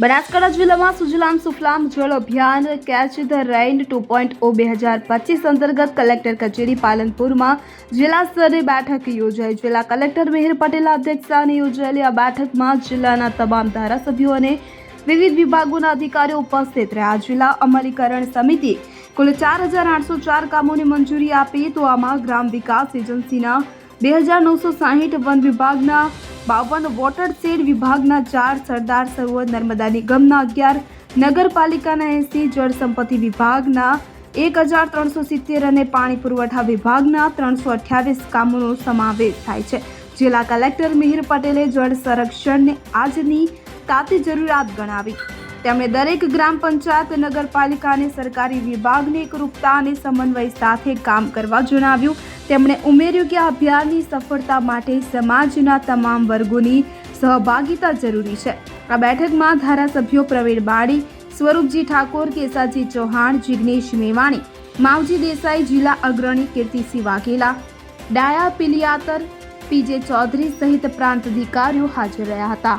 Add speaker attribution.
Speaker 1: બનાસકાંઠા જિલ્લામાં Sujalam Sufalam Jal Abhiyan catch the rain two point o બે હજાર પચીસ અંતર્ગત કલેક્ટર કચેરી પાલનપુરમાં જિલ્લા સ્તરે બેઠક યોજાઈ. જિલ્લા કલેક્ટર મિહિર પટેલના અધ્યક્ષસ્થાને યોજાયેલી આ બેઠકમાં જિલ્લાના તમામ ધારાસભ્યો અને વિવિધ વિભાગોના અધિકારીઓ ઉપસ્થિત રહ્યા. જિલ્લા અમલીકરણ સમિતિ કુલ ચાર હજાર આઠસો ચાર કામોને મંજૂરી આપી. તો આમાં ગ્રામ વિકાસ એજન્સીના બે હજાર નવસો સાહીઠ વન વિભાગના બાવન વોટર શેડ વિભાગના ચાર સરદાર સરોવર નર્મદા નિગમના અગિયાર, નગરપાલિકાના એસી, જળ સંપત્તિ વિભાગના એક હજાર ત્રણસો સિત્તેર અને પાણી પુરવઠા વિભાગના ત્રણસો અઠ્યાવીસ કામોનો સમાવેશ થાય છે. જિલ્લા કલેક્ટર મિહિર પટેલે જળ સંરક્ષણને આજની તાતી જરૂરિયાત ગણાવી. તેમણે દરેક ગ્રામ પંચાયત, નગરપાલિકા અને સરકારી વિભાગને એકરૂપતા અને સમન્વય સાથે કામ કરવા જણાવ્યું. તેમણે ઉમેર્યું કે આ અભિયાનની સફળતા માટે સમાજના તમામ વર્ગોની સહભાગિતા જરૂરી છે. આ બેઠકમાં ધારાસભ્યો પ્રવીણ બાળી સ્વરૂપજી ઠાકોર, કેસાજી ચૌહાણ, જિગ્નેશ મેવાણી, માવજી દેસાઈ, જિલ્લા અગ્રણી કીર્તિસિંહ વાઘેલા, ડાયા પિલિયાતર, પીજે ચૌધરી સહિત પ્રાંત અધિકારીઓ હાજર રહ્યા હતા.